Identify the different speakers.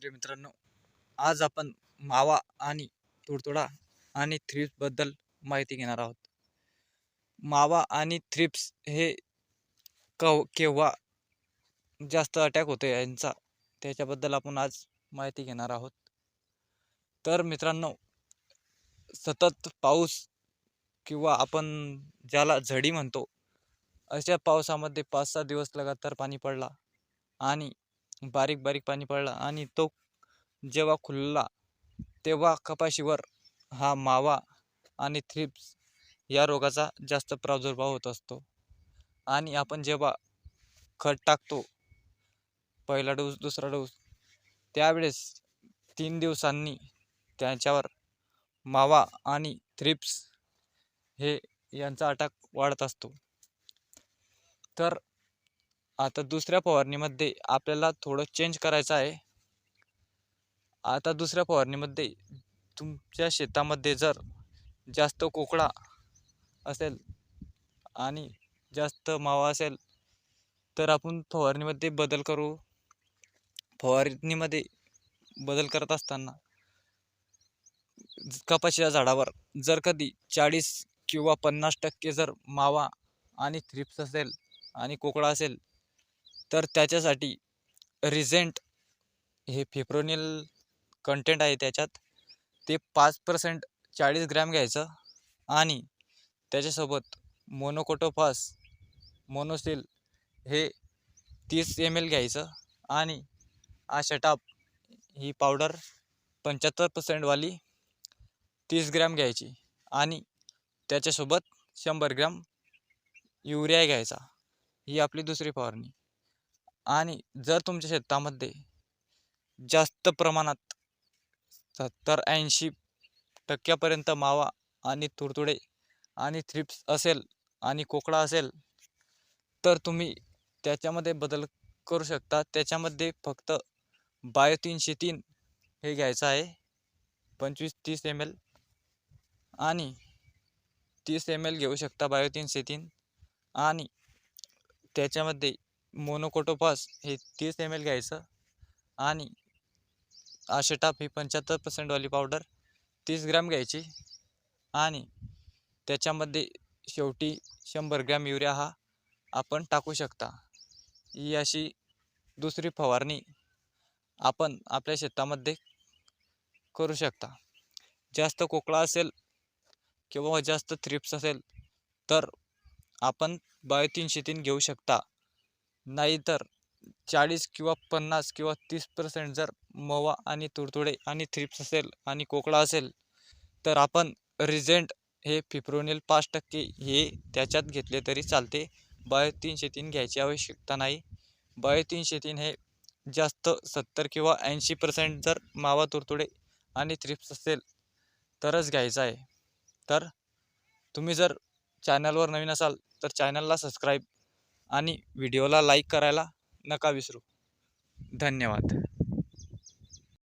Speaker 1: शेतकरी मित्रांनो आज आपण मावा आणि तुडतुडा आणि थ्रिप्सबद्दल माहिती घेणार आहोत. मावा आणि थ्रिप्स हे कव केव्हा जास्त अटॅक होतो यांचा त्याच्याबद्दल आपण आज माहिती घेणार आहोत. तर मित्रांनो सतत पाऊस किंवा आपण ज्याला झडी म्हणतो अशा पावसामध्ये पाच सहा दिवस लगातार पाणी पडला आणि बारीक बारीक पाणी पडला आणि तो जेव्हा खुलला तेव्हा कपाशीवर हा मावा आणि थ्रिप्स या रोगाचा जास्त प्रादुर्भाव होत असतो. आणि आपण जेव्हा खत टाकतो पहिला डोस दुसरा डोस त्यावेळेस तीन दिवसांनी त्यांच्यावर मावा आणि थ्रिप्स हे यांचा अटॅक वाढत असतो. तर आता दुसऱ्या फवारणीमध्ये आपल्याला थोडं चेंज करायचं आहे. आता दुसऱ्या फवारणीमध्ये तुमच्या शेतामध्ये जर जास्त कोकडा असेल आणि जास्त मावा असेल तर आपण फवारणीमध्ये बदल करू. फवारणीमध्ये बदल करत असताना कपाशीच्या झाडावर जर कधी चाळीस किंवा पन्नास टक्के जर मावा आणि थ्रिप्स असेल आणि कोकडा असेल तर त्याच्यासाठी रिझेंट हे फिप्रोनिल कंटेंट आहे त्याच्यात. ते पाच पर्सेंट चाळीस ग्रॅम घ्यायचं आणि त्याच्यासोबत मोनोकोटोफास मोनोसिल हे तीस एम एल घ्यायचं आणि आशटाप ही पावडर पंच्याहत्तर पर्सेंटवाली तीस ग्रॅम घ्यायची आणि त्याच्यासोबत शंभर ग्रॅम युरिया घ्यायचा. ही आपली दुसरी फवारणी. आणि जर तुमच्या शेतामध्ये जास्त प्रमाणात सत्तर ऐंशी टक्क्यापर्यंत मावा आणि तुडतुडे आणि थ्रिप्स असेल आणि कोकडा असेल तर तुम्ही त्याच्यामध्ये बदल करू शकता. त्याच्यामध्ये फक्त बायो तीनशे तीन हे घ्यायचं आहे. पंचवीस तीस एम एल आणि तीस एम एल घेऊ शकता बायो तीनशे तीन आणि त्याच्यामध्ये मोनोकोटोपास हे तीस एम एल घ्यायचं आणि आशेटाप ही पंच्याहत्तर पर्सेंटवाली पावडर तीस ग्रॅम घ्यायची. आणि त्याच्यामध्ये शेवटी शंभर ग्रॅम युरिया हा आपण टाकू शकता. ही अशी दुसरी फवारणी आपण आपल्या शेतामध्ये करू शकता. जास्त कोकळा असेल किंवा जास्त थ्रिप्स असेल तर आपण बायो तीनशे तीन घेऊ शकता. नाहीतर चाळीस किंवा पन्नास किंवा तीस पर्सेंट जर मवा आणि तुडतुडे आणि थ्रिप्स असेल आणि कोकळा असेल तर आपण रिझेंट हे फिप्रोनिल पाच टक्के हे त्याच्यात घेतले तरी चालते. बायो तीनशे तीन घ्यायची आवश्यकता नाही. बायो तीनशे तीन हे जास्त सत्तर किंवा ऐंशी पर्सेंट जर मावा तुडतुडे आणि थ्रिप्स असेल तरच घ्यायचं आहे. तर तुम्ही जर चॅनलवर नवीन असाल तर चॅनलला सबस्क्राईब आणि व्हिडिओला लाईक करायला नका विसरू. धन्यवाद.